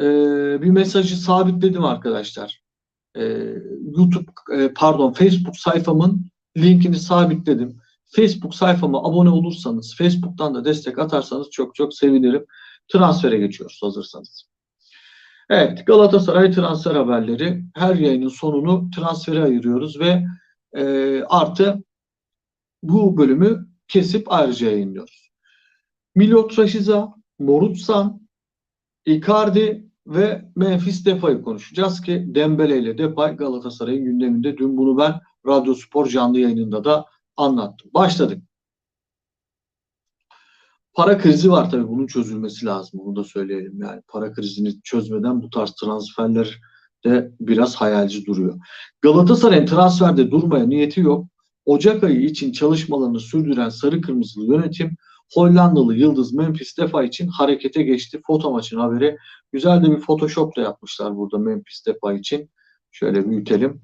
e, bir mesajı sabitledim arkadaşlar. E, YouTube e, pardon Facebook sayfamın linkini sabitledim. Facebook sayfama abone olursanız, Facebook'tan da destek atarsanız çok çok sevinirim. Transfere geçiyoruz hazırsanız. Evet Galatasaray transfer haberleri. Her yayının sonunu transfere ayırıyoruz ve e, artı bu bölümü kesip ayrıca yayınlıyoruz. Milot Rashica, Morutsan, Icardi ve Memphis Depay'ı konuşacağız ki Dembele ile Depay Galatasaray'ın gündeminde. Dün bunu ben Radyo Spor canlı yayınında da anlattım. Başladık. Para krizi var tabii bunun çözülmesi lazım. Bunu da söyleyelim yani. Para krizini çözmeden bu tarz transferler de biraz hayalci duruyor. Galatasaray'ın transferde durmaya niyeti yok. Ocak ayı için çalışmalarını sürdüren sarı kırmızılı yönetim Hollandalı Yıldız Memphis Depay için harekete geçti. Foto maçın haberi. Güzel de bir Photoshop da yapmışlar burada Memphis Depay için. Şöyle büyütelim.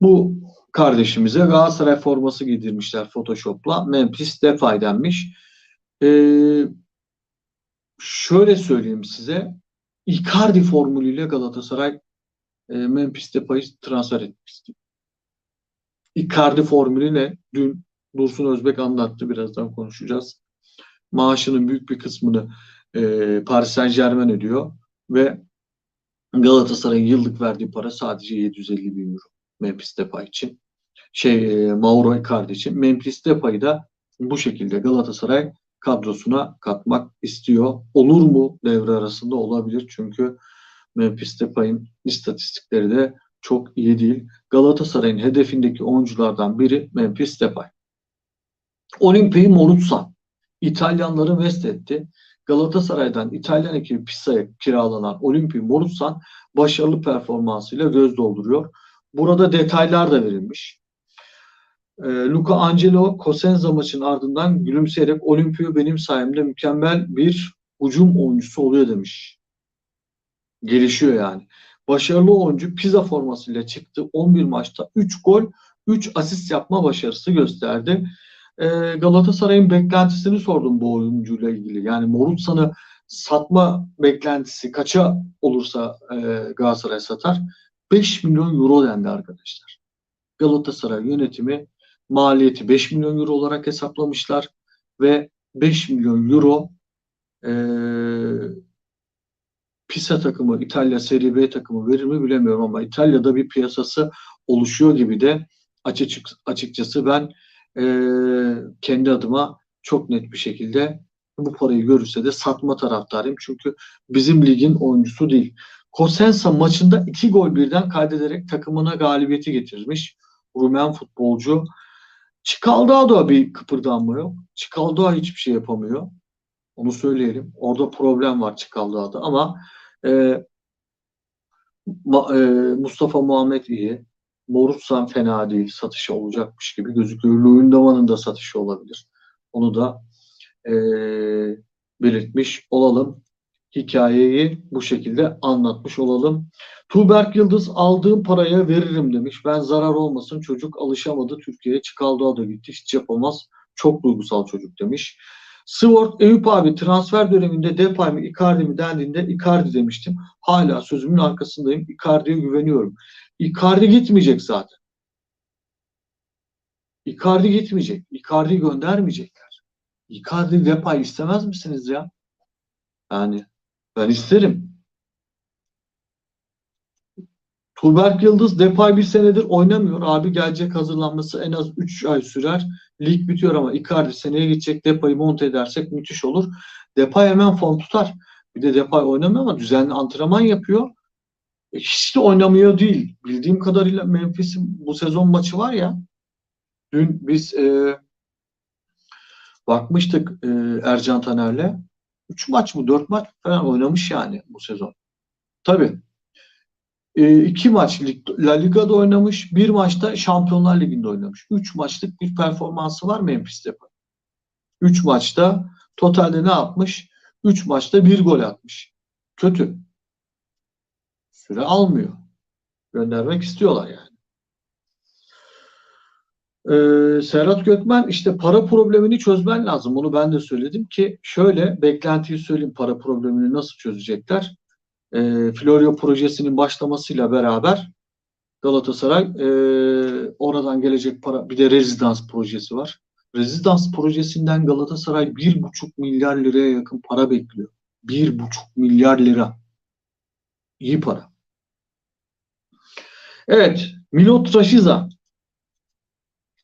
Bu kardeşimize Galatasaray forması giydirmişler Photoshop'la. Memphis Depay denmiş. Ee, şöyle söyleyeyim size. Icardi formülüyle Galatasaray e, Memphis Depay'ı transfer etmişti. Icardi formülü ne? Dün Dursun Özbek anlattı. Birazdan konuşacağız. Maaşının büyük bir kısmını e, Paris Saint Germain ödüyor ve Galatasaray'ın yıllık verdiği para sadece 750 bin euro Memphis Depay için. Şey e, Mauro Icardi için. Memphis Depay'ı da bu şekilde Galatasaray kadrosuna katmak istiyor. Olur mu devre arasında olabilir çünkü Memphis Depay'ın istatistikleri de çok iyi değil. Galatasaray'ın hedefindeki oyunculardan biri Memphis Depay. Olimpiyi Morutsan İtalyanları vest etti. Galatasaray'dan İtalyan ekibi Pisa'ya kiralanan Olimpi Morutsan başarılı performansıyla göz dolduruyor. Burada detaylar da verilmiş. E, Luca Angelo Cosenza maçın ardından gülümseyerek Olimpio benim sayemde mükemmel bir hücum oyuncusu oluyor demiş. Gelişiyor yani. Başarılı oyuncu Pisa formasıyla çıktı. 11 maçta 3 gol, 3 asist yapma başarısı gösterdi e, Galatasaray'ın beklentisini sordum bu oyuncuyla ilgili. Yani Morutsan'ı satma beklentisi kaça olursa e, Galatasaray satar? 5 milyon euro dendi arkadaşlar. Galatasaray yönetimi maliyeti 5 milyon euro olarak hesaplamışlar ve 5 milyon euro e, Pisa takımı, İtalya Serie B takımı verir mi bilemiyorum ama İtalya'da bir piyasası oluşuyor gibi de açık, açıkçası ben e, kendi adıma çok net bir şekilde bu parayı görürse de satma taraftarıyım. Çünkü bizim ligin oyuncusu değil. Kosensa maçında iki gol birden kaydederek takımına galibiyeti getirmiş. Rumen futbolcu. Çikaldağ bir kıpırdanma yok. Çikaldağ hiçbir şey yapamıyor. Onu söyleyelim. Orada problem var Çikaldağ'da ama e, e, Mustafa Muhammed iyi. Morutsan fena değil. Satışı olacakmış gibi gözüküyor. Luyendama'nın da satışı olabilir. Onu da e, belirtmiş olalım. Hikayeyi bu şekilde anlatmış olalım. Tuğberk Yıldız aldığım paraya veririm demiş. Ben zarar olmasın çocuk alışamadı Türkiye'ye Çikaldoğa da gitti hiç yapamaz. Çok duygusal çocuk demiş. Swart Eyüp abi transfer döneminde Depay mı Icardi mi dendiğinde Icardi demiştim. Hala sözümün arkasındayım. Icardi'ye güveniyorum. Icardi gitmeyecek zaten. Icardi gitmeyecek. Icardi göndermeyecekler. Icardi Depay istemez misiniz ya? Yani ben isterim. Tuğberk Yıldız Depay bir senedir oynamıyor. Abi gelecek hazırlanması en az 3 ay sürer. Lig bitiyor ama Icardi seneye gidecek Depay'ı monte edersek müthiş olur. Depay hemen form tutar. Bir de Depay oynamıyor ama düzenli antrenman yapıyor. Hiç de oynamıyor değil. Bildiğim kadarıyla Memphis'in bu sezon maçı var ya. Dün biz e, bakmıştık e, Ercan Taner'le. 3 maç mı 4 maç falan oynamış yani bu sezon. Tabii. E, iki maç La Liga'da oynamış. Bir maçta Şampiyonlar Ligi'nde oynamış. 3 maçlık bir performansı var Memphis'te. 3 maçta totalde ne yapmış? 3 maçta bir gol atmış. Kötü süre almıyor. Göndermek istiyorlar yani. Ee, Serhat Gökmen işte para problemini çözmen lazım. Onu ben de söyledim ki şöyle beklentiyi söyleyeyim para problemini nasıl çözecekler. Ee, Florio projesinin başlamasıyla beraber Galatasaray e, oradan gelecek para bir de rezidans projesi var. Rezidans projesinden Galatasaray bir buçuk milyar liraya yakın para bekliyor. Bir buçuk milyar lira. İyi para. Evet. Milot Rashiza.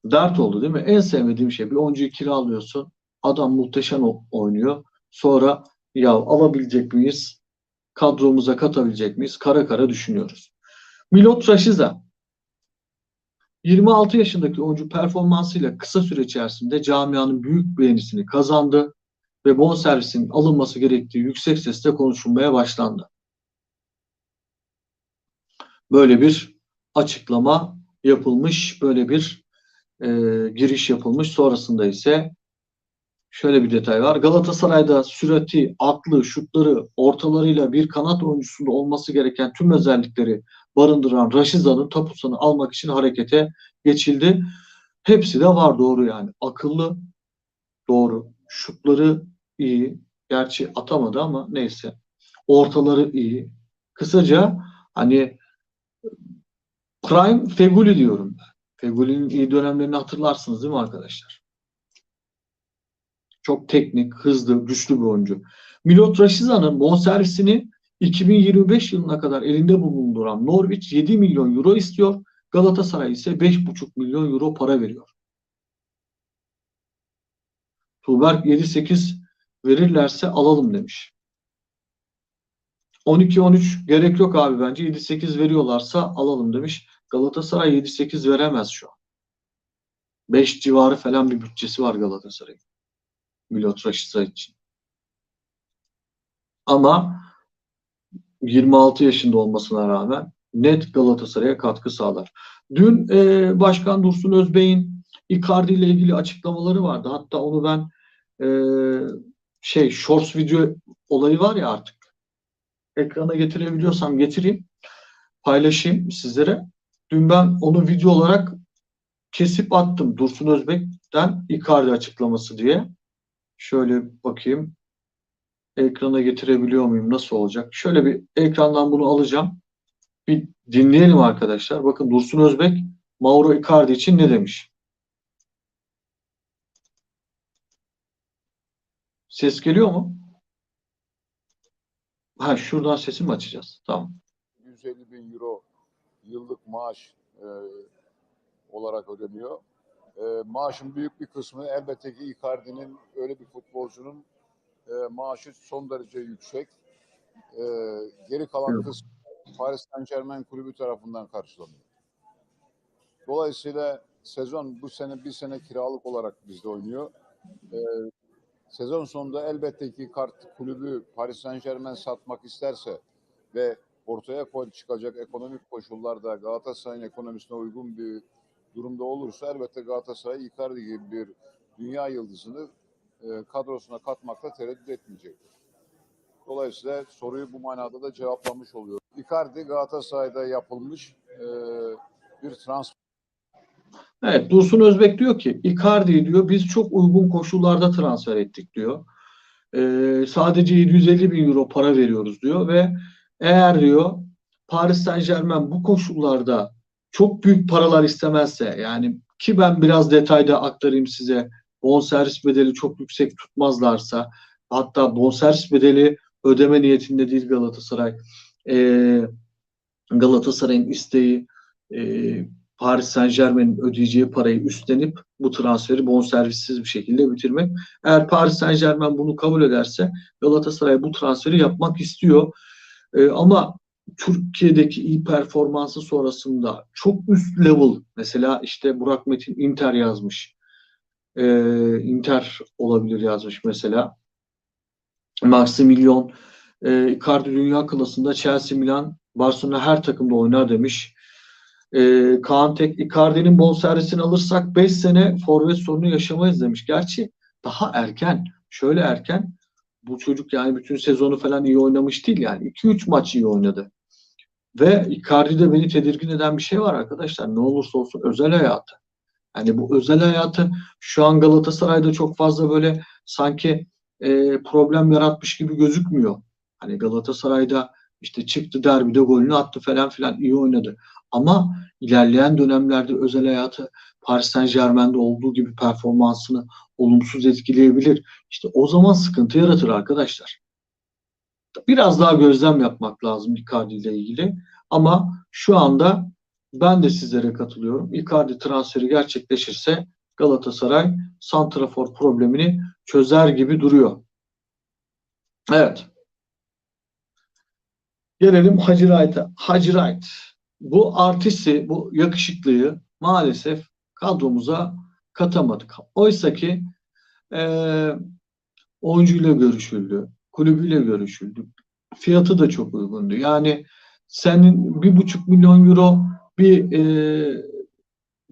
Dert oldu değil mi? En sevmediğim şey. Bir oyuncuyu kiralıyorsun. Adam muhteşem oynuyor. Sonra ya alabilecek miyiz? Kadromuza katabilecek miyiz? Kara kara düşünüyoruz. Milot Rashiza 26 yaşındaki oyuncu performansıyla kısa süre içerisinde camianın büyük beğenisini kazandı ve bonservisinin alınması gerektiği yüksek sesle konuşulmaya başlandı. Böyle bir açıklama yapılmış, böyle bir e, giriş yapılmış. Sonrasında ise şöyle bir detay var. Galatasaray'da sürati, aklı, şutları, ortalarıyla bir kanat oyuncusunda olması gereken tüm özellikleri barındıran Raşiza'nın tapusunu almak için harekete geçildi. Hepsi de var doğru yani. Akıllı, doğru. Şutları iyi. Gerçi atamadı ama neyse. Ortaları iyi. Kısaca hani Prime Feguli diyorum ben. Feguli'nin dönemlerini hatırlarsınız değil mi arkadaşlar? Çok teknik, hızlı, güçlü bir oyuncu. Milot Raşiza'nın bonservisini 2025 yılına kadar elinde bulunduran Norwich 7 milyon euro istiyor. Galatasaray ise 5,5 milyon euro para veriyor. Tuğberk 7-8 verirlerse alalım demiş. 12-13 gerek yok abi bence. 7-8 veriyorlarsa alalım demiş. Galatasaray 7-8 veremez şu an. 5 civarı falan bir bütçesi var Galatasaray'ın. Milot Raşitsa için. Ama 26 yaşında olmasına rağmen net Galatasaray'a katkı sağlar. Dün e, Başkan Dursun Özbey'in Icardi ile ilgili açıklamaları vardı. Hatta onu ben e, şey shorts video olayı var ya artık ekrana getirebiliyorsam getireyim paylaşayım sizlere. Dün ben onu video olarak kesip attım Dursun Özbek'ten Icardi açıklaması diye. Şöyle bakayım. Ekrana getirebiliyor muyum? Nasıl olacak? Şöyle bir ekrandan bunu alacağım. Bir dinleyelim arkadaşlar. Bakın Dursun Özbek Mauro Icardi için ne demiş? Ses geliyor mu? Ha şuradan sesimi açacağız. Tamam. 150 bin euro yıllık maaş e, olarak ödeniyor. E, maaşın büyük bir kısmı elbette ki Icardi'nin öyle bir futbolcunun e, maaşı son derece yüksek. E, geri kalan kısmı Paris Saint Germain kulübü tarafından karşılanıyor. Dolayısıyla sezon bu sene bir sene kiralık olarak bizde oynuyor. E, sezon sonunda elbette ki kart kulübü Paris Saint Germain satmak isterse ve ortaya koy çıkacak ekonomik koşullarda Galatasaray'ın ekonomisine uygun bir durumda olursa elbette Galatasaray Icardi gibi bir dünya yıldızını e, kadrosuna katmakta tereddüt etmeyecektir. Dolayısıyla soruyu bu manada da cevaplamış oluyor. Icardi Galatasaray'da yapılmış e, bir transfer. Evet Dursun Özbek diyor ki Icardi diyor biz çok uygun koşullarda transfer ettik diyor. Ee, sadece 750 bin euro para veriyoruz diyor ve eğer diyor Paris Saint Germain bu koşullarda çok büyük paralar istemezse yani ki ben biraz detayda aktarayım size bonservis bedeli çok yüksek tutmazlarsa hatta bonservis bedeli ödeme niyetinde değil Galatasaray. Ee, Galatasaray'ın isteği e, Paris Saint Germain'in ödeyeceği parayı üstlenip bu transferi bonservissiz bir şekilde bitirmek. Eğer Paris Saint Germain bunu kabul ederse Galatasaray bu transferi yapmak istiyor. Ee, ama Türkiye'deki iyi performansı sonrasında çok üst level mesela işte Burak Metin Inter yazmış. Ee, Inter olabilir yazmış mesela. Maximilian e, Icardi dünya klasında Chelsea, Milan, Barcelona her takımda oynar demiş. E, Kaan Tek Icardi'nin bonservisini alırsak 5 sene forvet sorunu yaşamayız demiş. Gerçi daha erken. Şöyle erken. Bu çocuk yani bütün sezonu falan iyi oynamış değil yani. 2-3 maç iyi oynadı. Ve Icardi'de beni tedirgin eden bir şey var arkadaşlar. Ne olursa olsun özel hayatı. Yani bu özel hayatı şu an Galatasaray'da çok fazla böyle sanki e, problem yaratmış gibi gözükmüyor. Hani Galatasaray'da işte çıktı derbide golünü attı falan filan iyi oynadı. Ama ilerleyen dönemlerde özel hayatı Paris Saint Germain'de olduğu gibi performansını olumsuz etkileyebilir. İşte o zaman sıkıntı yaratır arkadaşlar. Biraz daha gözlem yapmak lazım Icardi ile ilgili. Ama şu anda ben de sizlere katılıyorum. Icardi transferi gerçekleşirse Galatasaray santrafor problemini çözer gibi duruyor. Evet. Gelelim. Hacı Wright. Bu artisti, bu yakışıklıyı maalesef kadromuza katamadık. Oysa ki eee oyuncuyla görüşüldü, kulübüyle görüşüldü. Fiyatı da çok uygundu. Yani senin bir buçuk milyon euro bir eee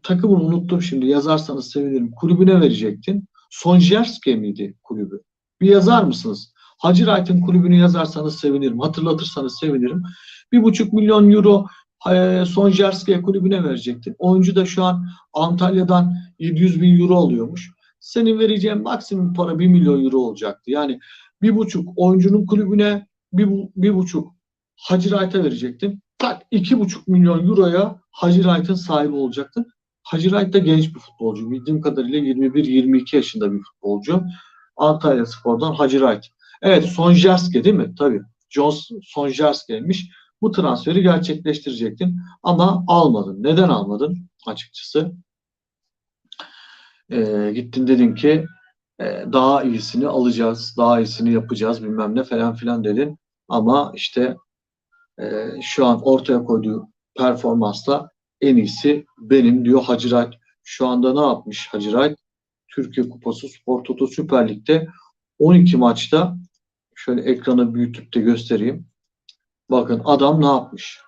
takımını unuttum şimdi yazarsanız sevinirim. Kulübüne verecektin. Sonjerski miydi kulübü? Bir yazar mısınız? Hacı Wright'ın kulübünü yazarsanız sevinirim. Hatırlatırsanız sevinirim. Bir buçuk milyon euro e, Sonjerski'ye kulübüne verecektin. Oyuncu da şu an Antalya'dan 700 bin euro alıyormuş. Senin vereceğin maksimum para 1 milyon euro olacaktı. Yani bir buçuk oyuncunun kulübüne bir, bir buçuk Hacı Wright'a verecektin. Tak iki buçuk milyon euroya Hacı Wright'ın sahibi olacaktın. Hacı Wright da genç bir futbolcu. Bildiğim kadarıyla 21-22 yaşında bir futbolcu. Antalya Spor'dan Hacı Wright. Evet Sonjerski değil mi? Tabii. John Sonjerski'ymiş. Bu transferi gerçekleştirecektin ama almadın. Neden almadın? Açıkçası Ee, gittin dedin ki e, daha iyisini alacağız, daha iyisini yapacağız bilmem ne falan filan dedin. Ama işte e, şu an ortaya koyduğu performansla en iyisi benim diyor Hacı Wright. Şu anda ne yapmış Hacı Wright? Türkiye Kupası Spor Toto Süper Lig'de 12 maçta şöyle ekranı büyütüp de göstereyim. Bakın adam ne yapmış?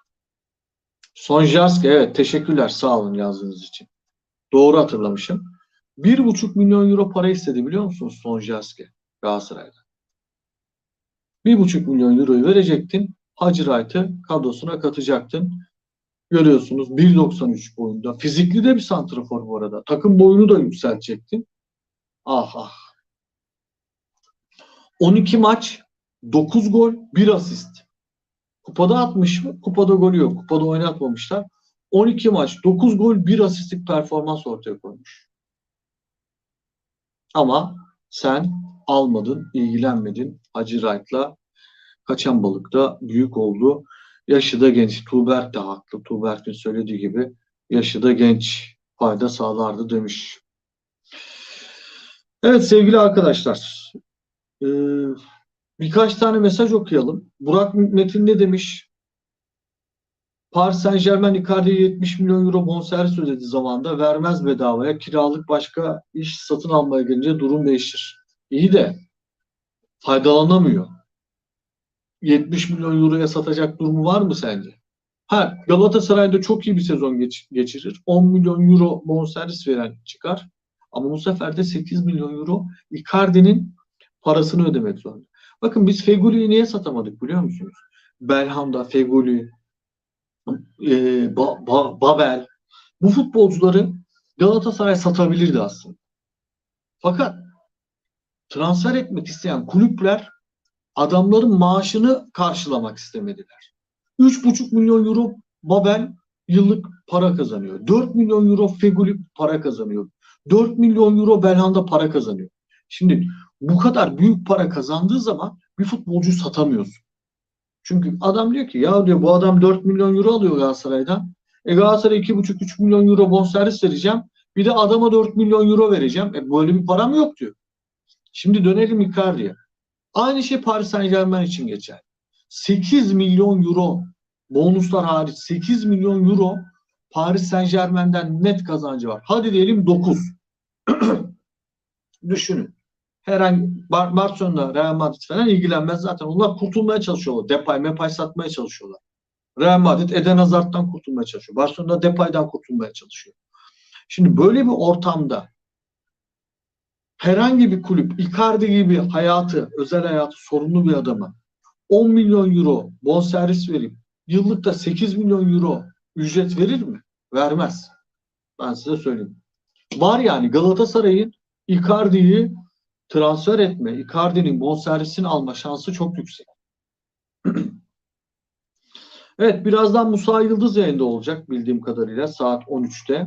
Sonjarski evet teşekkürler sağ olun yazdığınız için. Doğru hatırlamışım. 1,5 milyon euro para istedi biliyor musunuz Sonjarski Galatasaray'da? 1,5 milyon euroyu verecektin. Hacı Wright'ı kadrosuna katacaktın. Görüyorsunuz 1.93 boyunda. Fizikli de bir santrafor bu arada. Takım boyunu da yükseltecektin. Ah ah. 12 maç, 9 gol, 1 asist. Kupada atmış mı? Kupada golü yok. Kupada oynatmamışlar. 12 maç, 9 gol, 1 asistlik performans ortaya koymuş. Ama sen almadın, ilgilenmedin. Hacı Wright'la kaçan balık da büyük oldu. Yaşı da genç. Tuğberk de haklı. Tuğberk'in söylediği gibi yaşı da genç. Fayda sağlardı demiş. Evet sevgili arkadaşlar. Ee, birkaç tane mesaj okuyalım. Burak Metin ne demiş? Paris Saint Germain Icardi'ye 70 milyon euro bonservis ödedi zamanda. Vermez bedavaya. Kiralık başka iş satın almaya gelince durum değişir. İyi de faydalanamıyor. 70 milyon euroya satacak durumu var mı sence? Ha, Galatasaray'da çok iyi bir sezon geç- geçirir. 10 milyon euro bonservis veren çıkar. Ama bu sefer de 8 milyon euro Icardi'nin parasını ödemek zorunda. Bakın biz Fegüli'yi niye satamadık biliyor musunuz? Belhanda, Fegüli, e, Ba- Ba- Babel bu futbolcuları Galatasaray satabilirdi aslında. Fakat transfer etmek isteyen kulüpler adamların maaşını karşılamak istemediler. 3,5 milyon euro Babel yıllık para kazanıyor. 4 milyon euro Feguli para kazanıyor. 4 milyon euro Belhanda para kazanıyor. Şimdi bu kadar büyük para kazandığı zaman bir futbolcuyu satamıyorsun. Çünkü adam diyor ki ya diyor bu adam 4 milyon euro alıyor Galatasaray'dan. E Galatasaray 2,5-3 milyon euro bonservis vereceğim. Bir de adama 4 milyon euro vereceğim. E böyle bir param yok diyor. Şimdi dönelim Icardi'ye. Aynı şey Paris Saint Germain için geçer. 8 milyon euro bonuslar hariç 8 milyon euro Paris Saint Germain'den net kazancı var. Hadi diyelim 9. Düşünün. Herhangi Bar Barcelona, Real Madrid falan ilgilenmez zaten. Onlar kurtulmaya çalışıyorlar. Depay, Mepay satmaya çalışıyorlar. Real Madrid Eden Hazard'dan kurtulmaya çalışıyor. Barcelona Depay'dan kurtulmaya çalışıyor. Şimdi böyle bir ortamda herhangi bir kulüp Icardi gibi hayatı, özel hayatı sorunlu bir adama 10 milyon euro bonservis verip yıllıkta 8 milyon euro ücret verir mi? Vermez. Ben size söyleyeyim. var yani Galatasaray'ın Icardi'yi transfer etme, Icardi'nin bonservisini alma şansı çok yüksek. evet birazdan Musa Yıldız yayında olacak bildiğim kadarıyla saat 13'te.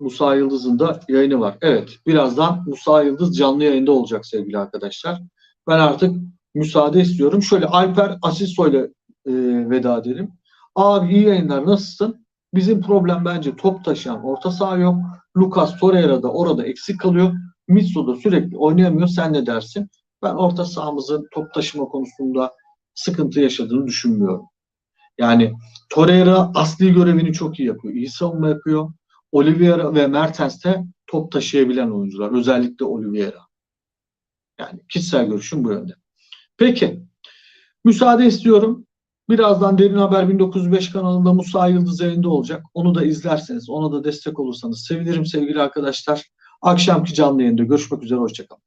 Musa Yıldız'ın da yayını var. Evet birazdan Musa Yıldız canlı yayında olacak sevgili arkadaşlar. Ben artık müsaade istiyorum. Şöyle Alper Asiso ile e, veda edelim. Abi iyi yayınlar nasılsın? Bizim problem bence top taşıyan orta saha yok. Lucas Torreira da orada eksik kalıyor. Mitsu da sürekli oynayamıyor. Sen ne dersin? Ben orta sahamızın top taşıma konusunda sıkıntı yaşadığını düşünmüyorum. Yani Torreira asli görevini çok iyi yapıyor. İyi savunma yapıyor. Oliveira ve Mertens de top taşıyabilen oyuncular. Özellikle Oliveira. Yani kişisel görüşüm bu yönde. Peki. Müsaade istiyorum. Birazdan Derin Haber 1905 kanalında Musa Yıldız yayında olacak. Onu da izlerseniz, ona da destek olursanız sevinirim sevgili arkadaşlar. Akşamki canlı yayında görüşmek üzere. Hoşçakalın.